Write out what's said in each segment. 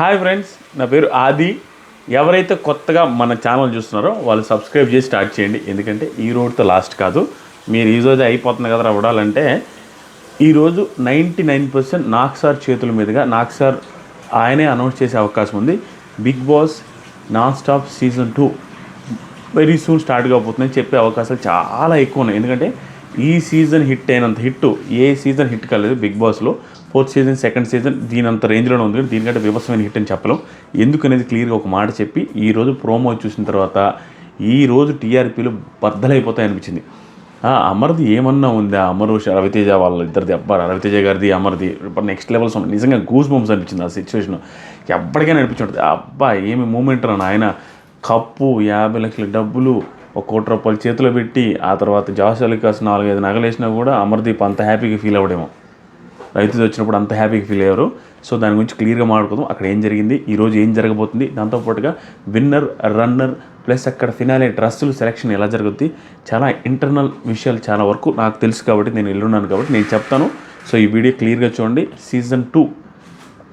Hi friends నా పేరు ఆది. ఎవరైతే కొత్తగా మన ఛానల్ చూస్తున్నారో వాళ్ళు సబ్స్క్రైబ్ చేసి స్టార్ట్ చేయండి. ఎందుకంటే ఈ రోజుతో లాస్ట్ కాదు. మీరు ఈ రోజు అయిపోతుంది కదా రావడాలంటే ఈరోజు ninety nine percent Nag sir చేతుల మీదుగా నాక్ సార్ ఆయనే అనౌన్స్ చేసే అవకాశం ఉంది. Bigg Boss non stop season two very soon start కాబోతుందని చెప్పే అవకాశాలు చాలా ఎక్కువ ఉన్నాయి. ఎందుకంటే ఈ సీజన్ హిట్ అయినంత హిట్ ఏ సీజన్ హిట్ కాలేదు బిగ్ బాస్లో. ఫోర్త్ సీజన్ సెకండ్ సీజన్ దీని అంత రేంజ్లోనే ఉంది. కానీ దీనికంటే వివసమైన హిట్ అని చెప్పలేం. ఎందుకనేది క్లియర్గా ఒక మాట చెప్పి ఈరోజు ప్రోమో చూసిన తర్వాత ఈ రోజు టీఆర్పీలు బద్దలైపోతాయి అనిపించింది అమర్ది ఏమన్నా ఉందా? అమరు రవితేజ వాళ్ళ ఇద్దరిది అబ్బా రవితేజ గారిది అమర్ది నెక్స్ట్ లెవెల్స్ ఉన్నాయి నిజంగా గూస్ బొమ్స్ అనిపించింది ఆ సిచ్యువేషన్. ఎప్పటికైనా అనిపించుంటుంది. అబ్బా ఏమి మూమెంట్ రా ఆయన కప్పు యాభై లక్షల డబ్బులు ఒక కోటి రూపాయలు చేతిలో పెట్టి ఆ తర్వాత జాస్ అలికాస్ నాలుగైదు నగలేసినా కూడా అమర్దీప్ అంత హ్యాపీగా ఫీల్ అవ్వడేమో. రైతులు వచ్చినప్పుడు అంత హ్యాపీగా ఫీల్ అయ్యారు. సో దాని గురించి క్లియర్గా మాట్లాడుకుందాం. అక్కడ ఏం జరిగింది? ఈరోజు ఏం జరగబోతుంది? దాంతోపాటుగా విన్నర్ రన్నర్ ప్లస్ అక్కడ ఫినాలే డ్రస్సులు సెలెక్షన్ ఎలా జరుగుద్ది? చాలా ఇంటర్నల్ విషయాలు చాలా వరకు నాకు తెలుసు కాబట్టి నేను వెళ్ళున్నాను కాబట్టి నేను చెప్తాను. సో ఈ వీడియో క్లియర్గా చూడండి. సీజన్ టూ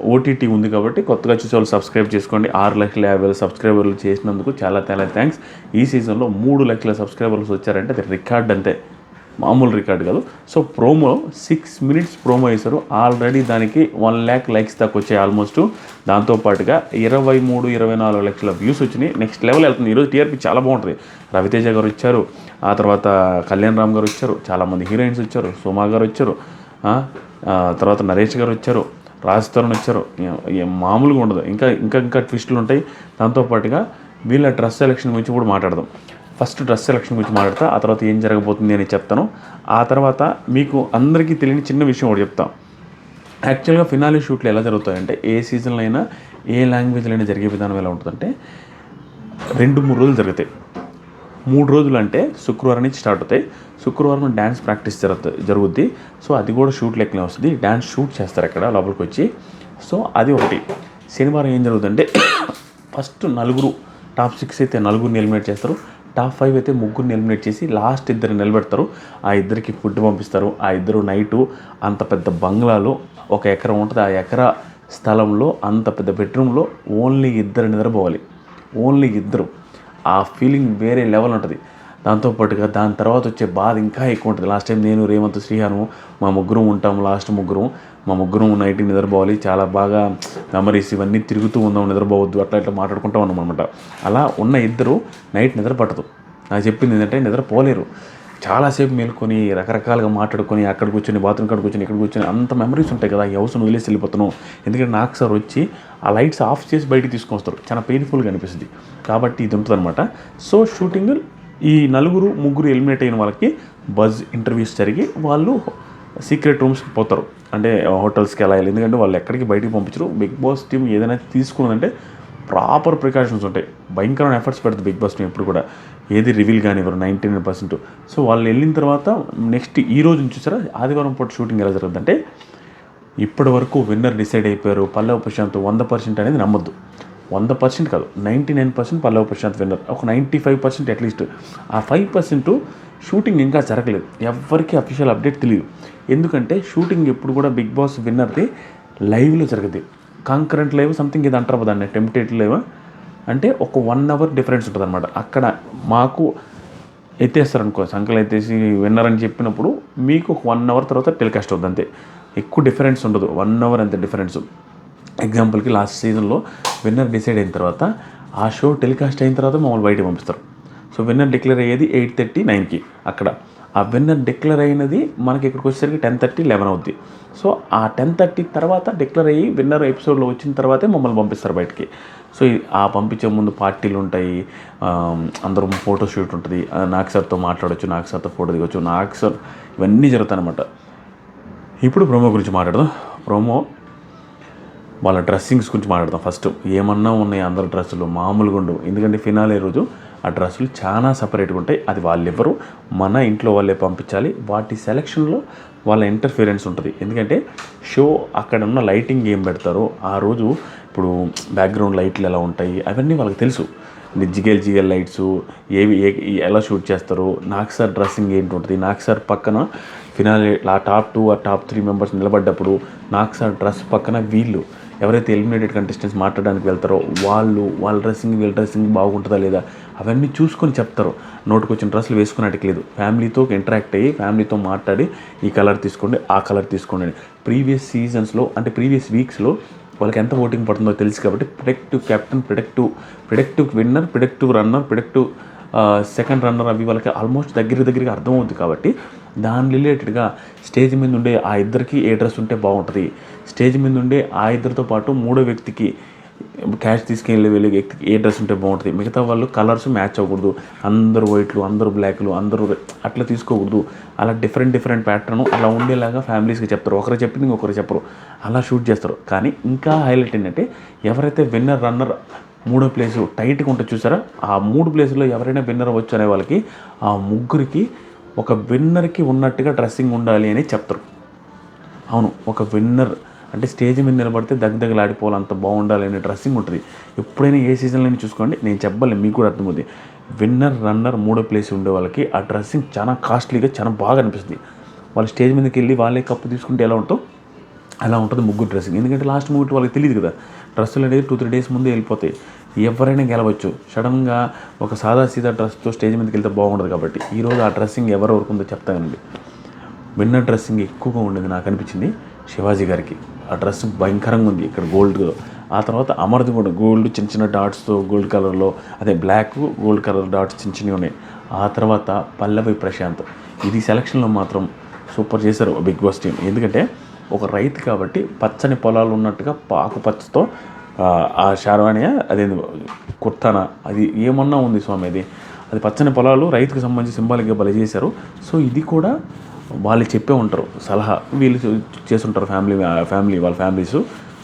ఓటీటీ ఉంది కాబట్టి కొత్తగా చూసే వాళ్ళు సబ్స్క్రైబ్ చేసుకోండి. ఆరు లక్షల యాభై వేల సబ్స్క్రైబర్లు చేసినందుకు చాలా చాలా థ్యాంక్స్. ఈ సీజన్లో మూడు లక్షల సబ్స్క్రైబర్స్ వచ్చారంటే అది రికార్డ్ అంతే. మామూలు రికార్డ్ కాదు. So promo six minutes promo వేశారు. ఆల్రెడీ దానికి వన్ ల్యాక్ లైక్స్ దాకా వచ్చాయి ఆల్మోస్ట్. దాంతోపాటుగా ఇరవై మూడు ఇరవై నాలుగు లక్షల వ్యూస్ వచ్చినాయి. నెక్స్ట్ లెవెల్ వెళ్తుంది. ఈరోజు టీఆర్పీ చాలా బాగుంటుంది. రవితేజ గారు వచ్చారు. ఆ తర్వాత కళ్యాణ్ రామ్ గారు వచ్చారు. చాలామంది హీరోయిన్స్ వచ్చారు. సుమా గారు వచ్చారు. తర్వాత నరేష్ గారు వచ్చారు. రాజ్ తరుణ్ వచ్చారు. మామూలుగా ఉండదు. ఇంకా ఇంకా ఇంకా ట్విస్టులు ఉంటాయి. దాంతోపాటుగా వీళ్ళ డ్రెస్ సెలెక్షన్ గురించి కూడా మాట్లాడదాం. ఫస్ట్ డ్రెస్ సెలక్షన్ గురించి మాట్లాడతా ఆ తర్వాత ఏం జరగబోతుంది అని చెప్తాను. ఆ తర్వాత మీకు అందరికీ తెలియని చిన్న విషయం ఒకటి చెప్తాం. యాక్చువల్గా ఫినాలి షూట్లు ఎలా జరుగుతాయంటే ఏ సీజన్లో అయినా ఏ లాంగ్వేజ్లో అయినా జరిగే విధానం ఎలా ఉంటుందంటే రెండు మూడు రోజులు జరుగుతాయి. మూడు రోజులు అంటే శుక్రవారం నుంచి స్టార్ట్ అవుతాయి. శుక్రవారం డ్యాన్స్ ప్రాక్టీస్ జరుగుతుంది జరుగుద్ది. సో అది కూడా షూట్ లెక్కనే వస్తుంది. డ్యాన్స్ షూట్ చేస్తారు అక్కడ లోపలికి వచ్చి. సో అది ఒకటి. శనివారం ఏం జరుగుతుందంటే ఫస్ట్ నలుగురు టాప్ సిక్స్ అయితే నలుగురిని ఎలిమినేట్ చేస్తారు. టాప్ ఫైవ్ అయితే ముగ్గురిని ఎలిమినేట్ చేసి లాస్ట్ ఇద్దరు నిలబెడతారు. ఆ ఇద్దరికి ఫుడ్ పంపిస్తారు. ఆ ఇద్దరు నైటు అంత పెద్ద బంగ్లాలో ఒక ఎకరం ఉంటుంది. ఆ ఎకరా స్థలంలో అంత పెద్ద బెడ్రూమ్లో ఓన్లీ ఇద్దరు నిద్రపోవాలి. ఓన్లీ ఇద్దరు. ఆ ఫీలింగ్ వేరే లెవెల్ ఉంటుంది. దాంతోపాటుగా దాని తర్వాత వచ్చే బాధ ఇంకా ఎక్కువ ఉంటుంది. లాస్ట్ టైం నేను రేవంత్ శ్రీహాను మా ముగ్గురం ఉంటాము లాస్ట్ ముగ్గురం. మా ముగ్గురం నైట్ నిద్రపోవాలి. చాలా బాగా మెమరీస్ ఇవన్నీ తిరుగుతూ ఉందాం నిద్రపోవద్దు అట్లా ఇట్లా మాట్లాడుకుంటూ ఉన్నాం అనమాట అలా ఉన్న ఇద్దరు నైట్ నిద్ర పట్టదు. నాకు చెప్పింది ఏంటంటే నిద్రపోలేరు చాలాసేపు మేల్కొని రకరకాలుగా మాట్లాడుకొని అక్కడ కూర్చొని బాత్రూమ్ కాడ కూర్చొని ఇక్కడ కూర్చొని అంత మెమరీస్ ఉంటాయి కదా ఈ హౌస్ను వదిలేసి వెళ్ళిపోతున్నాం. ఎందుకంటే నాకు సార్ వచ్చి ఆ లైట్స్ ఆఫ్ చేసి బయటికి తీసుకొస్తారు చాలా పెయిన్ఫుల్గా అనిపిస్తుంది. కాబట్టి ఇది ఉంటుందన్నమాట సో షూటింగ్ ఈ నలుగురు ముగ్గురు ఎలిమినేట్ అయిన వాళ్ళకి బజ్ ఇంటర్వ్యూస్ జరిగి వాళ్ళు సీక్రెట్ రూమ్స్కి పోతారు. అంటే హోటల్స్కి వెళ్ళాలి ఎందుకంటే వాళ్ళు ఎక్కడికి బయటికి పంపించరు. బిగ్ బాస్ టీం ఏదైనా తీసుకున్నదంటే ప్రాపర్ ప్రికాషన్స్ ఉంటాయి. భయంకరమైన ఎఫర్ట్స్ పెడుతుంది బిగ్ బాస్ టీం ఎప్పుడు కూడా. ఏది రివీల్ కానివ్వరు నైంటీ నైన్ పర్సెంట్. సో వాళ్ళు వెళ్ళిన తర్వాత నెక్స్ట్ ఈ రోజు నుంచి చూసారా? ఆదివారం పూట షూటింగ్ ఎలా జరుగుతుందంటే ఇప్పటి వరకు విన్నర్ డిసైడ్ అయిపోయారు. పల్లవ ప్రశాంత్ వంద పర్సెంట్ అనేది నమ్మొద్దు. వంద పర్సెంట్ కాదు ninety nine percent Pallavi Prashanth winner. ఒక ninety five percent at least ఆ ఫైవ్ పర్సెంట్ షూటింగ్ ఇంకా జరగలేదు. ఎవరికి అఫీషియల్ అప్డేట్ తెలియదు ఎందుకంటే షూటింగ్ ఎప్పుడు కూడా బిగ్ బాస్ విన్నర్ది లైవ్లో జరగదు. కాంకరెంట్ లైవ్ సంథింగ్ ఇది అంటారు దాన్ని టెంప్టేట్ లైవ్. అంటే ఒక వన్ అవర్ డిఫరెన్స్ ఉంటుంది అనమాట అక్కడ మాకు ఎత్తేస్తారనుకో సంకలు ఎత్తేసి విన్నర్ అని చెప్పినప్పుడు మీకు ఒక వన్ అవర్ తర్వాత టెలికాస్ట్ అవుతుంది అంతే ఎక్కువ డిఫరెన్స్ ఉండదు. వన్ అవర్ అంతే డిఫరెన్స్ ఎగ్జాంపుల్కి లాస్ట్ సీజన్లో విన్నర్ డిసైడ్ అయిన తర్వాత ఆ షో టెలికాస్ట్ అయిన తర్వాత మమ్మల్ని బయట పంపిస్తారు. సో విన్నర్ డిక్లేర్ అయ్యేది ఎయిట్ థర్టీ నైన్కి అక్కడ. ఆ విన్నర్ డిక్లేర్ అయినది మనకి ఇక్కడికి వచ్చేసరికి టెన్ థర్టీ లెవెన్ అవుద్ది. సో ఆ టెన్ థర్టీ తర్వాత డిక్లేర్ అయ్యి విన్నర్ ఎపిసోడ్లో వచ్చిన తర్వాతే మమ్మల్ని పంపిస్తారు బయటికి. సో ఆ పంపించే ముందు పార్టీలు ఉంటాయి అందరం ఫోటో షూట్ ఉంటుంది ఆ, నాగ్ సార్తో మాట్లాడొచ్చు నాగ్ సార్తో ఫోటో దిగొచ్చు నాగ్ సార్ ఇవన్నీ జరుగుతాయి అనమాట ఇప్పుడు ప్రోమో గురించి మాట్లాడదాం. ప్రోమో వాళ్ళ డ్రెస్సింగ్స్ గురించి మాట్లాడదాం ఫస్ట్. ఏమన్నా ఉన్నాయి అందరి డ్రెస్సులు? మామూలుగా ఉండవు. ఎందుకంటే ఫినాలే రోజు ఆ డ్రెస్సులు చాలా సపరేట్గా ఉంటాయి. అది వాళ్ళు ఎవరు మన ఇంట్లో వాళ్ళే పంపించాలి. వాటి సెలక్షన్లో వాళ్ళ ఇంటర్ఫిరెన్స్ ఉంటుంది. ఎందుకంటే షో అక్కడ ఉన్న లైటింగ్ ఏం పెడతారో ఆ రోజు ఇప్పుడు బ్యాక్గ్రౌండ్ లైట్లు ఎలా ఉంటాయి అవన్నీ వాళ్ళకి తెలుసు. జిగేల్ జిగేల్ లైట్స్ ఏవి ఏ ఎలా షూట్ చేస్తారు నాకు సార్ డ్రెస్సింగ్ ఏంటి ఉంటుంది నాకు సార్ పక్కన ఫినాలే ఆ టాప్ టూ ఆ టాప్ త్రీ మెంబర్స్ నిలబడ్డప్పుడు నాకు సార్ డ్రెస్ పక్కన వీళ్ళు. ఎవరైతే ఎలిమినేటెడ్ కంటెస్టెంట్స్ మాట్లాడడానికి వెళ్తారో వాళ్ళు వాళ్ళ డ్రెస్సింగ్ వీళ్ళ డ్రెస్సింగ్ బాగుంటుందా లేదా అవన్నీ చూసుకొని చెప్తారు. నోటుకు వచ్చిన డ్రెస్సులు వేసుకున్నట్టు లేదు. ఫ్యామిలీతో ఇంటరాక్ట్ అయ్యి ఫ్యామిలీతో మాట్లాడి ఈ కలర్ తీసుకోండి ఆ కలర్ తీసుకోండి ప్రీవియస్ సీజన్స్లో అంటే ప్రీవియస్ వీక్స్లో వాళ్ళకి ఎంత ఓటింగ్ పడుతుందో తెలుసు కాబట్టి predictive captain predictive predictive winner predictive runner predictive second runner అవి వాళ్ళకి ఆల్మోస్ట్ దగ్గర దగ్గరగా అర్థమవుతుంది కాబట్టి దాని రిలేటెడ్గా స్టేజ్ మీద ఉండే ఆ ఇద్దరికి ఏ డ్రెస్ ఉంటే బాగుంటుంది. స్టేజ్ మీద ఉండే ఆ ఇద్దరితో పాటు మూడో వ్యక్తికి క్యాష్ తీసుకెళ్ళి వెళ్ళే వ్యక్తికి ఏ డ్రెస్ ఉంటే బాగుంటుంది. మిగతా వాళ్ళు కలర్స్ మ్యాచ్ అవ్వకూడదు. అందరూ వైట్లు అందరూ బ్లాక్లు అందరూ అట్లా తీసుకోకూడదు. అలా డిఫరెంట్ డిఫరెంట్ ప్యాటర్న్ అలా ఉండేలాగా ఫ్యామిలీస్కి చెప్తారు. ఒకరు చెప్పింది ఇంకొకరు చెప్పరు. అలా షూట్ చేస్తారు. కానీ ఇంకా హైలైట్ ఏంటంటే ఎవరైతే విన్నర్ రన్నర్ మూడో ప్లేసు టైట్గా ఉంటుంది చూసారా? ఆ మూడు ప్లేసుల్లో ఎవరైనా విన్నర్ వచ్చు అనే వాళ్ళకి ఆ ముగ్గురికి ఒక విన్నర్కి ఉన్నట్టుగా డ్రెస్సింగ్ ఉండాలి అని చెప్తారు. అవును ఒక విన్నర్ అంటే స్టేజ్ మీద నిలబడితే దగ్గదగలాడిపోవాలి అంత బాగుండాలి అనే డ్రెస్సింగ్ ఉంటుంది. ఎప్పుడైనా ఏ సీజన్లో చూసుకోండి నేను చెప్పలేను మీకు కూడా అర్థమవుతుంది విన్నర్ రన్నర్ మూడో ప్లేస్ ఉండే వాళ్ళకి ఆ డ్రెస్సింగ్ చాలా కాస్ట్లీగా చాలా బాగా అనిపిస్తుంది. వాళ్ళు స్టేజ్ మీదకి వెళ్ళి వాళ్ళే కప్పు తీసుకుంటే ఎలా ఉంటుందో అలా ఉంటుంది ముగ్గురు డ్రెస్సింగ్. ఎందుకంటే లాస్ట్ మూమెంట్ వాళ్ళకి తెలియదు కదా. డ్రెస్సులు అనేది టూ త్రీ డేస్ ముందే వెళ్ళిపోతాయి. ఎవరైనా గెలవచ్చు. సడన్గా ఒక సాదా సీదా డ్రెస్తో స్టేజ్ మీదకి వెళ్తే బాగుండదు కాబట్టి ఈరోజు ఆ డ్రెస్సింగ్ ఎవరు వరకు ఉందో చెప్తానండి విన్నర్ డ్రెస్సింగ్ ఎక్కువగా ఉండేది నాకు అనిపించింది శివాజీ గారికి. ఆ డ్రెస్ భయంకరంగా ఉంది ఇక్కడ గోల్డ్. ఆ తర్వాత అమర్ది కూడా గోల్డ్ చిన్న చిన్న డాట్స్తో గోల్డ్ కలర్లో అదే బ్లాక్ గోల్డ్ కలర్ డాట్స్ చిన్న చిన్నవి ఉన్నాయి. ఆ తర్వాత పల్లవి ప్రశాంత్. ఇది సెలక్షన్లో మాత్రం సూపర్ చేశారు బిగ్ బాస్ టీం. ఎందుకంటే ఒక రైతు కాబట్టి పచ్చని పొలాలు ఉన్నట్టుగా పాకుపచ్చతో ఆ, ఆ షార్వాణియా అదేంది కుర్తానా? అది ఏమన్నా ఉంది స్వామి అది అది పచ్చని పొలాలు రైతుకు సంబంధించి సింబాలిక్గా బలి చేశారు. సో ఇది కూడా వాళ్ళు చెప్పే ఉంటారు సలహా. వీళ్ళు చేస్తుంటారు ఫ్యామిలీ ఫ్యామిలీ వాళ్ళ ఫ్యామిలీస్.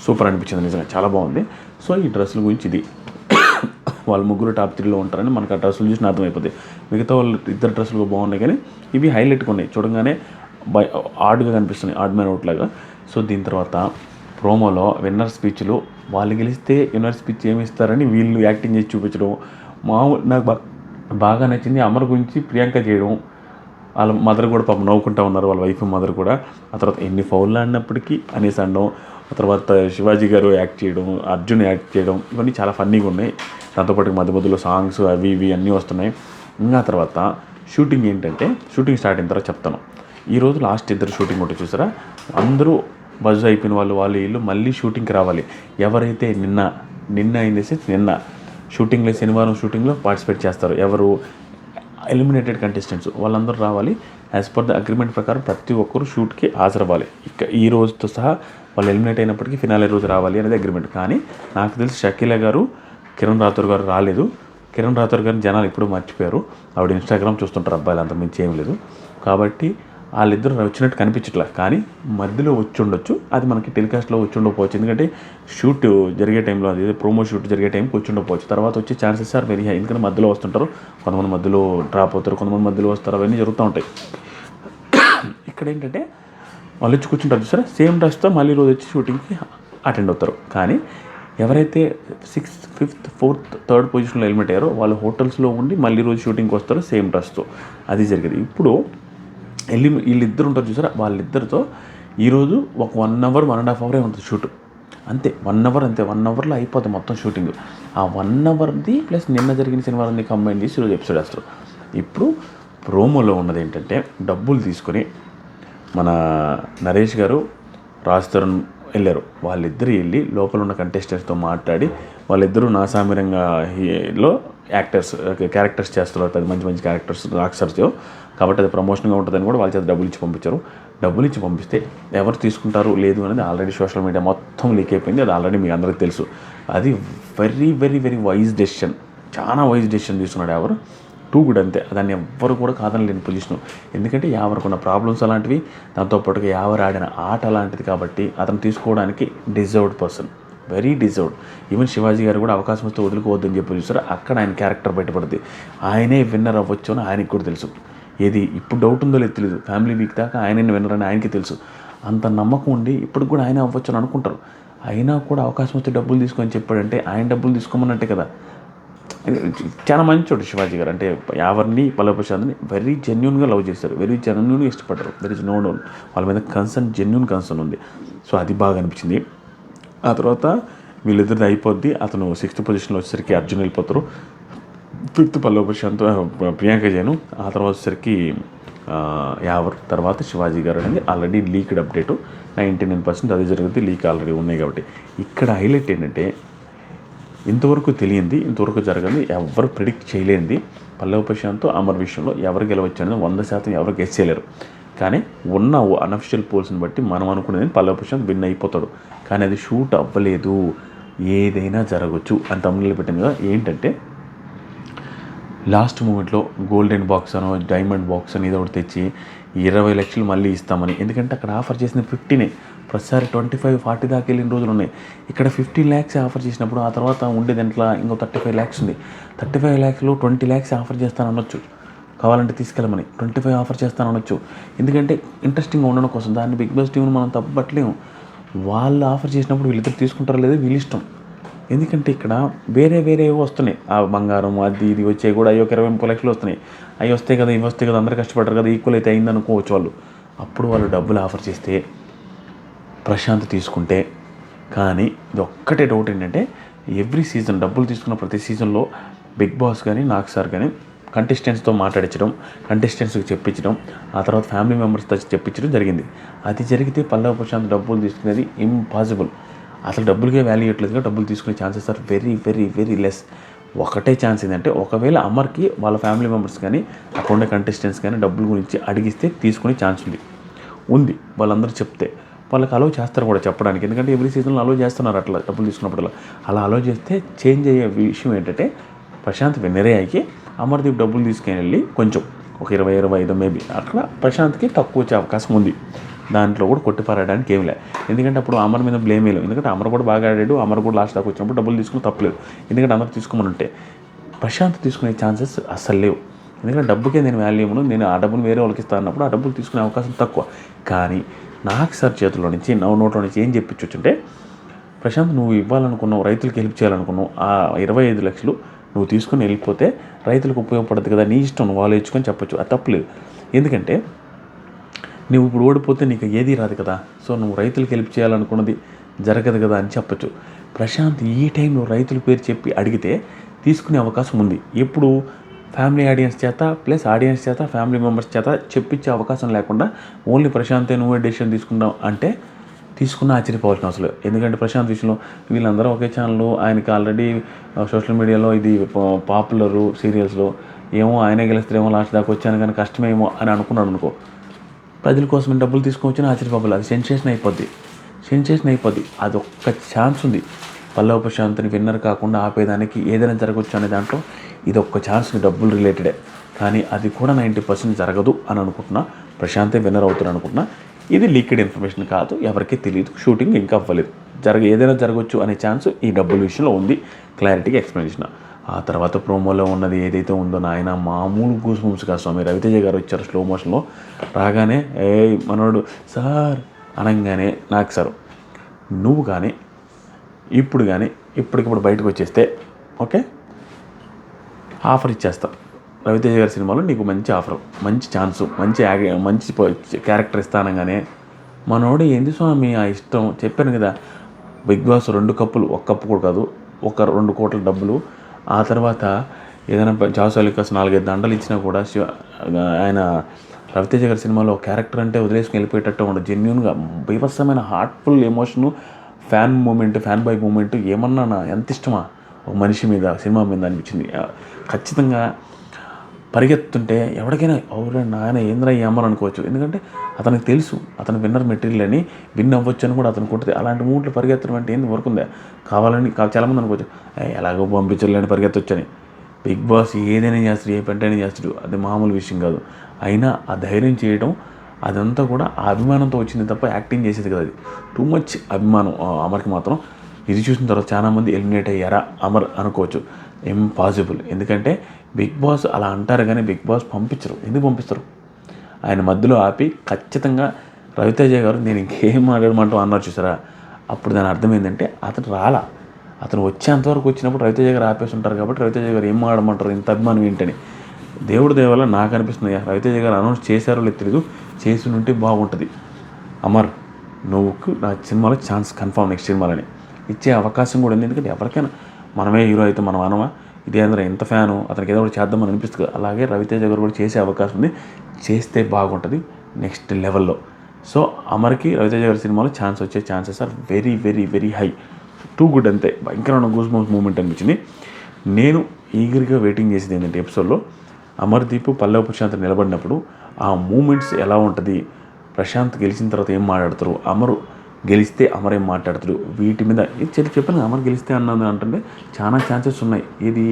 సూపర్ అనిపించింది నిజంగా చాలా బాగుంది. సో ఈ డ్రెస్సుల గురించి ఇది. వాళ్ళు ముగ్గురు టాప్ త్రీలో ఉంటారని మనకు ఆ డ్రెస్సులు చూసిన అర్థమైపోతుంది మిగతా వాళ్ళు ఇద్దరు డ్రెస్సులు బాగున్నాయి కానీ ఇవి హైలైట్గా ఉన్నాయి. చూడగానే బై ఆడ్గా కనిపిస్తున్నాయి. ఆడ్ మ్యాన్ అవుట్ లాగా. సో దీని తర్వాత ప్రోమోలో విన్నర్ స్పీచ్లు వాళ్ళు గెలిస్తే విన్నర్ స్పీచ్ ఏమి ఇస్తారని వీళ్ళు యాక్టింగ్ చేసి చూపించడం. మామూలు నాకు బాగా నచ్చింది అమర్ గురించి ప్రియాంక చేయడం. వాళ్ళ మదర్ కూడా పాపం నవ్వుకుంటా ఉన్నారు వాళ్ళ వైఫ్ మదర్ కూడా. ఆ తర్వాత ఎన్ని ఫౌల్ ఆడినప్పటికీ అనేసి అనడం. ఆ తర్వాత శివాజీ గారు యాక్ట్ చేయడం అర్జున్ యాక్ట్ చేయడం ఇవన్నీ చాలా ఫన్నీగా ఉన్నాయి. దాంతోపాటు మధ్య మధ్యలో సాంగ్స్ అవి ఇవి అన్నీ వస్తున్నాయి. ఇంకా తర్వాత షూటింగ్ ఏంటంటే షూటింగ్ స్టార్ట్ అయిన తర్వాత చెప్తాను. ఈరోజు లాస్ట్ ఇద్దరు షూటింగ్ ఒకటి చూసారా? అందరూ బజ్ అయిపోయిన వాళ్ళు వాళ్ళు వీళ్ళు మళ్ళీ షూటింగ్కి రావాలి. ఎవరైతే నిన్న నిన్న అయింది నిన్న షూటింగ్లో శనివారం షూటింగ్లో పార్టిసిపేట్ చేస్తారు. ఎవరు? ఎలిమినేటెడ్ కంటెస్టెంట్స్ వాళ్ళందరూ రావాలి. యాజ్ పర్ ద అగ్రిమెంట్ ప్రకారం ప్రతి ఒక్కరు షూట్కి హాజరవ్వాలి. ఇక ఈ రోజుతో సహా వాళ్ళు ఎలిమినేట్ అయినప్పటికీ ఫినాలే రోజు రావాలి అనేది అగ్రిమెంట్ కానీ నాకు తెలిసి షకీలా గారు కిరణ్ రాథోర్ గారు రాలేదు. కిరణ్ రాథోర్ గారిని జనాలు ఎప్పుడూ మర్చిపోయారు. ఆవిడ ఇన్స్టాగ్రామ్ చూస్తుంటారు అబ్బాయిలు అంత మించి ఏం లేదు. కాబట్టి వాళ్ళిద్దరు వచ్చినట్టు కనిపించట్లే. కానీ మధ్యలో వచ్చి ఉండొచ్చు అది మనకి టెలికాస్ట్లో వచ్చి ఉండకపోవచ్చు ఎందుకంటే షూట్ జరిగే టైంలో అది ప్రోమో షూట్ జరిగే టైంకి వచ్చి ఉండకపోవచ్చు తర్వాత వచ్చే ఛాన్సెస్ ఆర్ వెరీ హై ఎందుకంటే మధ్యలో వస్తుంటారు. కొంతమంది మధ్యలో డ్రాప్ అవుతారు. కొంతమంది మధ్యలో వస్తారు. అవన్నీ జరుగుతూ ఉంటాయి. ఇక్కడ ఏంటంటే వాళ్ళు వచ్చి కూర్చుంటారు చూసారా? సేమ్ డ్రెస్తో మళ్ళీ రోజు వచ్చి షూటింగ్కి అటెండ్ అవుతారు. కానీ ఎవరైతే సిక్స్త్ ఫిఫ్త్ ఫోర్త్ థర్డ్ పొజిషన్లో హెల్మెట్ అయ్యారో వాళ్ళు హోటల్స్లో ఉండి మళ్ళీ రోజు షూటింగ్కి వస్తారు సేమ్ డ్రెస్తో అది జరిగేది. ఇప్పుడు వెళ్ళి వీళ్ళిద్దరు ఉంటారు చూసారా? వాళ్ళిద్దరితో ఈరోజు ఒక one hour one and half అవరే ఉంటుంది షూట్. అంతే వన్ అవర్ అంతే వన్ అవర్లో అయిపోతుంది మొత్తం షూటింగ్. ఆ వన్ అవర్ది ప్లస్ నిన్న జరిగిన సినిమాలన్నీ కంబైన్ చేసి ఈరోజు ఎపిసోడ్ వేస్తారు. ఇప్పుడు ప్రోమోలో ఉన్నది ఏంటంటే డబ్బులు తీసుకొని మన నరేష్ గారు రాజ్ తరుణ్ వెళ్ళారు. వాళ్ళిద్దరు వెళ్ళి లోపల ఉన్న కంటెస్టెంట్స్తో మాట్లాడి వాళ్ళిద్దరూ నాసామిరంగా లో యాక్టర్స్ క్యారెక్టర్స్ చేస్తున్నారు. పెద్ద మంచి మంచి క్యారెక్టర్స్ రాక్సర్స్తో కాబట్టి అది ప్రమోషన్గా ఉంటుందని కూడా వాళ్ళ చేత డబ్బులు ఇచ్చి పంపించారు. డబ్బులు ఇచ్చి పంపిస్తే ఎవరు తీసుకుంటారు లేదు అనేది ఆల్రెడీ సోషల్ మీడియా మొత్తం లీక్ అయిపోయింది. అది ఆల్రెడీ మీ అందరికీ తెలుసు. అది very very very wise decision చాలా వైజ్ డెసిషన్ తీసుకున్నాడు ఎవరు? టూ గుడ్ అంతే. దాన్ని ఎవ్వరు కూడా కాదనలేని పొజిషన్ ఎందుకంటే యావరికి ఉన్న ప్రాబ్లమ్స్ అలాంటివి దాంతోపాటుగా యావరు ఆడిన ఆట అలాంటిది కాబట్టి అతను తీసుకోవడానికి deserved person very deserved even Shivaji గారు కూడా అవకాశం వస్తే వదులుకోవద్దని చెప్పి చూసారు అక్కడ ఆయన క్యారెక్టర్ బయటపడుతుంది ఆయనే విన్నర్ అవ్వచ్చు అని ఆయనకి కూడా తెలుసు. ఏది ఇప్పుడు డౌట్ ఉందో లేదు తెలియదు ఫ్యామిలీ వీక్ దాకా ఆయనని వినరని ఆయనకి తెలుసు. అంత నమ్మకం ఉండి ఇప్పుడు కూడా ఆయన అవ్వచ్చు అని అనుకుంటారు. అయినా కూడా అవకాశం వస్తే డబ్బులు తీసుకొని చెప్పాడంటే ఆయన డబ్బులు తీసుకోమన్నట్టే కదా. చాలా మంచోడు శివాజీ గారు. అంటే ఎవరిని పల్లవప్రసాద్ని వెరీ జెన్యున్గా లవ్ చేశారు. వెరీ జెన్యున్గా ఇష్టపడ్డారు. వెరీ నో నో వాళ్ళ మీద కన్సర్న్ జెన్యున్ కన్సర్న్ ఉంది. సో అది బాగా అనిపించింది. ఆ తర్వాత వీళ్ళిద్దరిది అయిపోద్ది. అతను సిక్స్త్ పొజిషన్లో వచ్చేసరికి అర్జున్ వెళ్ళిపోతారు. ఫిఫ్త్ పల్లవ ప్రశాంత్ ప్రియాంక జైను. ఆ తర్వాత వచ్చేసరికి యావర్ తర్వాత శివాజీ గారు అనేది already leaked update ninety nine percent అది జరుగుతుంది లీక్ ఆల్రెడీ ఉన్నాయి కాబట్టి. ఇక్కడ హైలైట్ ఏంటంటే ఇంతవరకు తెలియంది ఇంతవరకు జరగదు ఎవరు ప్రిడిక్ట్ చేయలేనిది. పల్లవ ప్రశాంత్ అమర్ విషయంలో ఎవరు గెలవచ్చు అనేది వంద శాతం ఎవరు గెస్ చేయలేరు. కానీ ఉన్న అనఫిషియల్ పోల్స్ని బట్టి మనం అనుకునేది పల్లవ ప్రశాంత్ విన్ అయిపోతాడు. కానీ అది షూట్ అవ్వలేదు. ఏదైనా జరగవచ్చు అని తమిళలో పెట్టింది కదా ఏంటంటే లాస్ట్ మూమెంట్లో గోల్డెన్ బాక్స్ అనో డైమండ్ బాక్స్ అని ఏదో ఒకటి తెచ్చి ఇరవై లక్షలు మళ్ళీ ఇస్తామని. ఎందుకంటే అక్కడ ఆఫర్ చేసిన ఫిఫ్టీనే. ప్రతిసారి ట్వంటీ ఫైవ్ ఫార్టీ దాకా వెళ్ళిన రోజులు ఉన్నాయి. ఇక్కడ ఫిఫ్టీన్ ల్యాక్స్ ఆఫర్ చేసినప్పుడు ఆ తర్వాత ఉండేది ఎంట్లో ఇంకో థర్టీ ఫైవ్ ల్యాక్స్ ఉంది. థర్టీ ఫైవ్ ల్యాక్స్లో ట్వంటీ ల్యాక్స్ ఆఫర్ చేస్తాను అనొచ్చు. కావాలంటే తీసుకెళ్ళమని. ట్వంటీ ఫైవ్ ఆఫర్ చేస్తాను అనొచ్చు. ఎందుకంటే ఇంట్రెస్టింగ్గా ఉండడం కోసం దాన్ని బిగ్ బాస్ టీంని మనం తప్పట్లేము వాళ్ళు ఆఫర్ చేసినప్పుడు వీళ్ళిద్దరు తీసుకుంటారో లేదో వీళ్ళిష్టం ఎందుకంటే ఇక్కడ వేరే వేరే వస్తున్నాయి. ఆ బంగారం అది ఇది వచ్చాయి కూడా అయ్యో ఒక ఇరవై ముప్పై లక్షలు వస్తున్నాయి. అవి వస్తాయి కదా ఇవి వస్తాయి కదా అందరు కష్టపడరు కదా ఈక్వల్ అయితే అయింది అనుకోవచ్చు వాళ్ళు. అప్పుడు వాళ్ళు డబ్బులు ఆఫర్ చేస్తే ప్రశాంత్ తీసుకుంటే కానీ ఇది ఒక్కటే డౌట్ ఏంటంటే ఎవ్రీ సీజన్ డబ్బులు తీసుకున్న ప్రతి సీజన్లో బిగ్ బాస్ కానీ నాకు సార్ కానీ కంటెస్టెంట్స్తో మాట్లాడించడం కంటెస్టెంట్స్కి చెప్పించడం ఆ తర్వాత ఫ్యామిలీ మెంబర్స్తో చెప్పించడం జరిగింది. అది జరిగితే పల్లవ ప్రశాంత్ డబ్బులు తీసుకునేది ఇంపాసిబుల్ అసలు డబ్బులకే వాల్యూ ఇవ్వట్లేదుగా డబ్బులు తీసుకునే chances are very very very less ఒకటే ఛాన్స్ ఏంటంటే ఒకవేళ అమర్కి వాళ్ళ ఫ్యామిలీ మెంబర్స్ కానీ అక్కడ ఉండే కంటెస్టెంట్స్ కానీ డబ్బుల గురించి అడిగిస్తే తీసుకునే ఛాన్స్ ఉంది. ఉంది. వాళ్ళందరూ చెప్తే. వాళ్ళకి అలో చేస్తారు కూడా చెప్పడానికి. ఎందుకంటే ఎవ్రీ సీజన్లో అలో చేస్తున్నారు అట్లా డబ్బులు తీసుకున్నప్పుడు అలా అలో చేస్తే చేంజ్ అయ్యే విషయం ఏంటంటే ప్రశాంత్ విన్నరే అమర్దీప్ డబ్బులు తీసుకుని వెళ్ళి కొంచెం ఒక ఇరవై ఇరవై ఐదు మేబీ అక్కడ ప్రశాంత్కి తక్కువ వచ్చే అవకాశం ఉంది. దాంట్లో కూడా కొట్టిపారడానికి ఏం లేదు. ఎందుకంటే అప్పుడు అమర్ మీద బ్లేమ్ వేయలేం ఎందుకంటే అమర్ కూడా బాగా ఆడాడు అమర్ కూడా లాస్ట్ దాకా వచ్చినప్పుడు డబ్బులు తీసుకుని తప్పలేదు ఎందుకంటే అందరు తీసుకోమని ఉంటే. ప్రశాంత్ తీసుకునే ఛాన్సెస్ అస్సలు లేవు. ఎందుకంటే డబ్బుకే నేను వాల్యూ ఇవ్వను నేను ఆ డబ్బును వేరే వాళ్ళకి ఇస్తాను అన్నప్పుడు ఆ డబ్బులు తీసుకునే అవకాశం తక్కువ. కానీ నాకు సార్ చేతిలో నుంచి నవ్వు నోట్లో నుంచి ఏం చెప్పించవచ్చు అంటే ప్రశాంత్ నువ్వు ఇవ్వాలనుకున్నావు రైతులకు హెల్ప్ చేయాలనుకున్నావు ఆ ఇరవై ఐదు లక్షలు నువ్వు తీసుకుని వెళ్ళిపోతే రైతులకు ఉపయోగపడదు కదా నీ ఇష్టం నువ్వు ఆలోచించుకొని చెప్పొచ్చు. అది తప్పలేదు ఎందుకంటే నువ్వు ఇప్పుడు ఓడిపోతే నీకు ఏది రాదు కదా. సో నువ్వు రైతులకు హెల్ప్ చేయాలనుకున్నది జరగదు కదా అని చెప్పచ్చు. ప్రశాంత్ ఈ టైంలో రైతుల పేరు చెప్పి అడిగితే తీసుకునే అవకాశం ఉంది. ఎప్పుడు ఫ్యామిలీ ఆడియన్స్ చేత ప్లస్ ఆడియన్స్ చేత ఫ్యామిలీ మెంబర్స్ చేత చెప్పించే అవకాశం లేకుండా ఓన్లీ ప్రశాంతే నువ్వే డెసిషన్ తీసుకుందాం అంటే తీసుకున్న ఆశ్చర్యపోవాల్సిన అవసరం లేదు. ఎందుకంటే ప్రశాంత్ విషయంలో వీళ్ళందరూ ఒకే ఛానల్ ఆయనకి ఆల్రెడీ సోషల్ మీడియాలో ఇది పాపులరు సీరియల్స్లో ఏమో ఆయనే గెలుస్తారేమో లాస్ట్ దాకా వచ్చాను కానీ కష్టమేమో అని అనుకున్నాడు అనుకో. ప్రజల కోసం డబ్బులు తీసుకొచ్చిన ఆశ్చర్యపోవాలి అది సెన్సేషన్ అయిపోద్ది. సెన్సేషన్ అయిపోద్ది. అది ఒక్క ఛాన్స్ ఉంది. పల్లవ ప్రశాంత్ని విన్నర్ కాకుండా ఆపేదానికి ఏదైనా జరగవచ్చు అనే దాంట్లో ఇది ఒక్క ఛాన్స్ ఉంది డబ్బులు రిలేటెడే కానీ అది కూడా నైంటీ పర్సెంట్ జరగదు అని అనుకుంటున్నా. ప్రశాంతే విన్నర్ అవుతారు అనుకుంటున్నా. ఇది లీక్డ్ ఇన్ఫర్మేషన్ కాదు. ఎవరికీ తెలియదు షూటింగ్ ఇంకా అవ్వలేదు. జరగ ఏదైనా జరగవచ్చు అనే ఛాన్స్ ఈ డబ్బుల విషయంలో ఉంది. క్లారిటీగా ఎక్స్ప్లెనేషన్ ఆ తర్వాత ప్రోమోలో ఉన్నది ఏదైతే ఉందో నాయన మామూలు గూస్ బూమ్స్ కాదు స్వామి. రవితేజ గారు వచ్చారు స్లో మోషన్లో రాగానే ఏ మనోడు సార్ అనగానే నాకు సార్ నువ్వు కానీ ఇప్పుడు కానీ ఇప్పటికిప్పుడు బయటకు వచ్చేస్తే ఓకే? ఆఫర్ ఇచ్చేస్తా. రవితేజ గారి సినిమాలో నీకు మంచి ఆఫర్ మంచి ఛాన్స్ మంచి మంచి క్యారెక్టర్ ఇస్తానగానే మనోడు ఏంది స్వామి ఆ ఇష్టం? చెప్పాను కదా. బిగ్ బాస్ రెండు కప్పులు ఒక కప్పు కూడా కాదు ఒక రెండు కోట్ల డబ్బులు ఆ తర్వాత ఏదైనా జాస్ అలికాస్ నాలుగైదు దండలు ఇచ్చినా కూడా శివ ఆయన రవితేజ గారి సినిమాలో క్యారెక్టర్ అంటే వదిలేసుకుని వెళ్ళిపోయేటట్టు ఉండదు. జెన్యున్గా బీభత్సమైన heartful emotion fan moment fan boy moment ఏమన్నా నా ఎంత ఇష్టమా? ఒక మనిషి మీద సినిమా మీద అనిపించింది. ఖచ్చితంగా పరిగెత్తుంటే ఎవరికైనా అవురా నాయన ఏంద్రా ఈ అమ్మని అనుకోవచ్చు. ఎందుకంటే అతనికి తెలుసు అతను విన్నర్ మెటీరియల్ అని విన్ అవ్వచ్చు అని కూడా అతను కొట్టింది అలాంటి మూట్లు పరిగెత్తడం అంటే ఏంది? వర్క్ ఉందా? కావాలని చాలామంది అనుకోవచ్చు ఎలాగో పంపించలేని పరిగెత్తొచ్చని. బిగ్ బాస్ ఏదైనా చేస్తాడు ఏ పెంటైనా చేస్తాడు అది మామూలు విషయం కాదు. అయినా ఆ ధైర్యం చేయడం అదంతా కూడా ఆ అభిమానంతో వచ్చింది తప్ప యాక్టింగ్ చేసేది కదా అది. టూ మచ్ అభిమానం ఆ అమర్కి మాత్రం. ఇది చూసిన తర్వాత చాలామంది ఎలిమినేట్ అయ్యారా? అమర్ అనుకోవచ్చు. ఇంపాసిబుల్. ఎందుకంటే బిగ్ బాస్ అలా అంటారు కానీ బిగ్ బాస్ పంపించరు. ఎందుకు పంపిస్తారు? ఆయన మధ్యలో ఆపి ఖచ్చితంగా రవితేజ గారు నేను ఇంకేం మాట్లాడమంటాం అన్నారు చూసారా? అప్పుడు దాని అర్థం ఏంటంటే అతను రాలా. అతను వచ్చేంతవరకు వచ్చినప్పుడు రవితేజ గారు ఆపేసి ఉంటారు కాబట్టి రవితేజ గారు ఏం ఆడమంటారు ఇంత అభిమానం ఏంటని. దేవుడి దేవల్ల నాకు అనిపిస్తుంది. రవితేజ గారు అనౌన్స్ చేశారో లేదు తెలీదు. చేసి ఉంటే బాగుంటుంది. అమర్ నువ్వు నా సినిమాలో ఛాన్స్ కన్ఫామ్ నెక్స్ట్ సినిమాలని. ఇచ్చే అవకాశం కూడా ఉంది. ఎందుకంటే ఎవరికైనా మనమే హీరో అయితే మనం అనమా? ఇదేంద్ర ఎంత ఫ్యాను అతనికి ఏదో ఒకటి చేద్దామని అనిపిస్తుంది. అలాగే రవితేజ గారు కూడా చేసే అవకాశం ఉంది. చేస్తే బాగుంటుంది నెక్స్ట్ లెవెల్లో. సో అమర్కి రవితేజ గారి సినిమాలో ఛాన్స్ వచ్చే chances are very very very high. Too good అంతే. భయంకరమైన గూస్ మౌస్ మూమెంట్ అనిపించింది. నేను ఈగర్గా వెయిటింగ్ చేసేది ఏంటంటే ఎపిసోడ్లో అమర్దీప్ పల్లవ ప్రశాంత్ నిలబడినప్పుడు ఆ మూమెంట్స్ ఎలా ఉంటుంది? ప్రశాంత్ గెలిచిన తర్వాత ఏం మాట్లాడతారు? అమరు గెలిస్తే అమరేం మాట్లాడతాడు వీటి మీద ఇది చెప్పి చెప్పాను అమర్ గెలిస్తే అన్నది అంటే చాలా ఛాన్సెస్ ఉన్నాయి. ఇది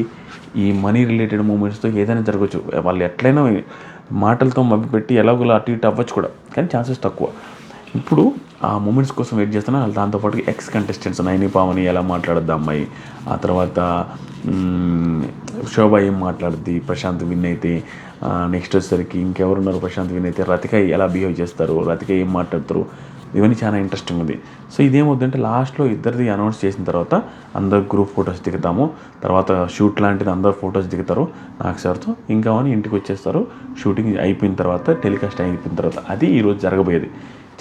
ఈ మనీ రిలేటెడ్ మూమెంట్స్తో ఏదైనా జరగవచ్చు వాళ్ళు ఎట్లయినా మాటలతో మభ్యపెట్టి ఎలాగోలా అటు ఇటు అవ్వచ్చు కూడా కానీ ఛాన్సెస్ తక్కువ. ఇప్పుడు ఆ మూమెంట్స్ కోసం వెయిట్ చేస్తున్నా దాంతోపాటు ఎక్స్ కంటెస్టెంట్స్ నైని పావని ఎలా మాట్లాడద్దు అమ్మాయి? ఆ తర్వాత శోభ ఏం మాట్లాడుద్ది? ప్రశాంత్ విన్ అయితే నెక్స్ట్ వచ్చేసరికి ఇంకెవరున్నారు? ప్రశాంత్ విన్ అయితే రతిక ఎలా బిహేవ్ చేస్తారు? రతిక ఏం మాట్లాడతారు? ఇవన్నీ చాలా ఇంట్రెస్టింగ్ ఉంది. సో ఇదేమవుతుందంటే లాస్ట్లో ఇద్దరిది అనౌన్స్ చేసిన తర్వాత అందరు గ్రూప్ ఫొటోస్ దిగుతాము. తర్వాత షూట్ లాంటిది అందరు ఫొటోస్ దిగుతారు. నాకు సార్తో ఇంకా అని ఇంటికి వచ్చేస్తారు. షూటింగ్ అయిపోయిన తర్వాత టెలికాస్ట్ అయిపోయిన తర్వాత అది ఈరోజు జరగబోయేది.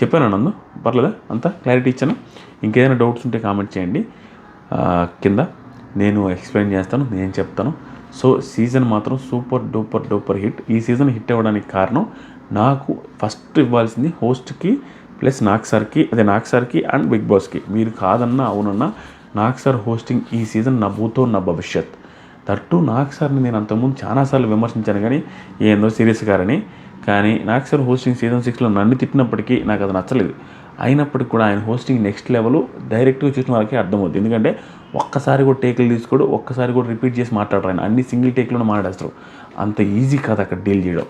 చెప్పాను నందు? పర్లేదా? అంత క్లారిటీ ఇచ్చాను. ఇంకేదైనా డౌట్స్ ఉంటే కామెంట్ చేయండి. కింద నేను ఎక్స్ప్లెయిన్ చేస్తాను నేను చెప్తాను. సో సీజన్ మాత్రం సూపర్ డూపర్ డూపర్ హిట్ ఈ సీజన్ హిట్ అవ్వడానికి కారణం నాకు ఫస్ట్ ఇవ్వాల్సింది హోస్ట్కి ప్లస్ నాగ్ సార్కి అదే నాగ్ సార్కి అండ్ బిగ్ బాస్కి. మీరు కాదన్నా అవునన్నా నాగ్ సార్ హోస్టింగ్ ఈ సీజన్ నా భూతో నా భవిష్యత్. తట్టు నాగ్ సార్ని నేను అంతకుముందు చాలాసార్లు విమర్శించాను కానీ ఏందో సీరియస్ గారని. కానీ నాగ్ సార్ హోస్టింగ్ సీజన్ సిక్స్లో నన్ను తిట్టినప్పటికీ నాకు అది నచ్చలేదు. అయినప్పటికీ కూడా ఆయన హోస్టింగ్ నెక్స్ట్ లెవెల్ డైరెక్ట్గా చూసిన వాళ్ళకి అర్థమవుతుంది ఎందుకంటే ఒక్కసారి కూడా టేకులు తీసుకోడు ఒక్కసారి కూడా రిపీట్ చేసి మాట్లాడరు ఆయన. అన్ని సింగిల్ టేక్లోనే మాట్లాడేస్తారు. అంత ఈజీ కాదు అక్కడ డీల్ చేయడం.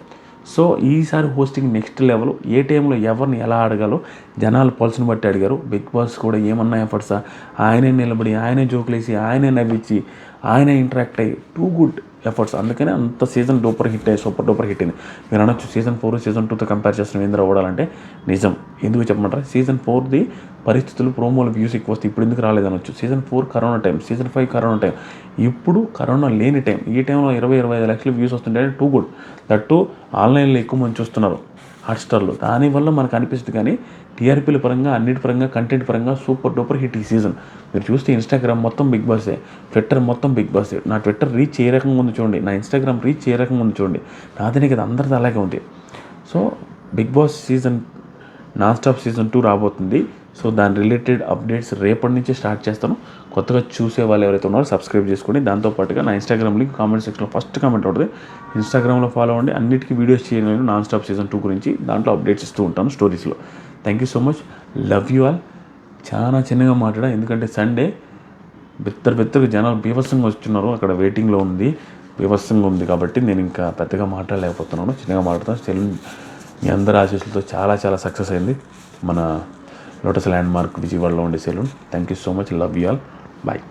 సో ఈసారి హోస్టింగ్ నెక్స్ట్ లెవెల్ ఏ టైంలో ఎవరిని ఎలా అడగాలో జనాలు పల్స్ని బట్టి అడిగారు. బిగ్ బాస్ కూడా ఏమన్నా ఎఫర్ట్సా? ఆయనే నిలబడి ఆయనే జోకులేసి ఆయనే నవ్వించి ఆయనే ఇంటరాక్ట్ అయ్యి టూ గుడ్ ఎఫర్ట్స్ అందుకనే అంత సీజన్ డూపర్ హిట్ అయ్యి సూపర్ డూపర్ హిట్ అయింది. మీరు అనొచ్చు సీజన్ ఫోర్ సీజన్ టూతో కంపేర్ చేస్తున్న ఏంద్ర ఓడాలంటే నిజం. ఎందుకు చెప్పమంటారా? సీజన్ ఫోర్ది పరిస్థితులు ప్రోమోలు వ్యూస్ ఎక్కువ వస్తే ఇప్పుడు ఎందుకు రాలేదనొచ్చు. Season four corona time season five corona time ఇప్పుడు కరోనా లేని టైం ఈ టైంలో ఇరవై ఇరవై ఐదు లక్షలు వ్యూస్ వస్తుంటే టూ గుడ్ దట్టు ఆన్లైన్లో ఎక్కువ మంది చూస్తున్నారు. హాట్స్టార్లో. దానివల్ల మనకు అనిపిస్తుంది కానీ టీఆర్పీల పరంగా అన్నిటి పరంగా కంటెంట్ పరంగా సూపర్ డూపర్ హిట్ ఈ సీజన్. మీరు చూస్తే ఇన్స్టాగ్రామ్ మొత్తం బిగ్ బాసే ట్విట్టర్ మొత్తం బిగ్ బాసే. నా ట్విట్టర్ రీచ్ ఏ రకంగా ఉంది చూడండి. నా ఇన్స్టాగ్రామ్ రీచ్ ఏ రకంగా ఉంది చూడండి. నాదనికి కదా అందరిది అలాగే ఉంది. So big boss season non stop season two రాబోతుంది. సో దాని రిలేటెడ్ అప్డేట్స్ రేపటి నుంచి స్టార్ట్ చేస్తాను. కొత్తగా చూసే వాళ్ళు ఎవరైతే ఉన్నారో సబ్స్క్రైబ్ చేసుకోండి. దాంతోపాటుగా నా ఇన్స్టాగ్రామ్ లింక్ కామెంట్ సెక్షన్లో ఫస్ట్ కామెంట్ ఉంటుంది. ఇన్స్టాగ్రామ్లో ఫాలో అవ్వండి. అన్నిటికీ వీడియోస్ చేయను. నేను నాన్ స్టాప్ సీజన్ టూ గురించి దాంట్లో అప్డేట్స్ ఇస్తూ ఉంటాను స్టోరీస్లో thank you so much love you all చాలా చిన్నగా మాట్లాడా. ఎందుకంటే సండే బెత్తరు బెత్తరు జనాలు బీభత్సంగా వస్తున్నారు. అక్కడ వెయిటింగ్లో ఉంది. బీభత్సంగా ఉంది కాబట్టి నేను ఇంకా పెద్దగా మాట్లాడలేకపోతున్నాను. చిన్నగా మాట్లాడతాను. సెలూన్ మీ అందరి ఆశీస్సులతో చాలా చాలా సక్సెస్ అయింది. మన లోటస్ ల్యాండ్ మార్క్ విజయవాడలో ఉండే salon thank you so much love you all bye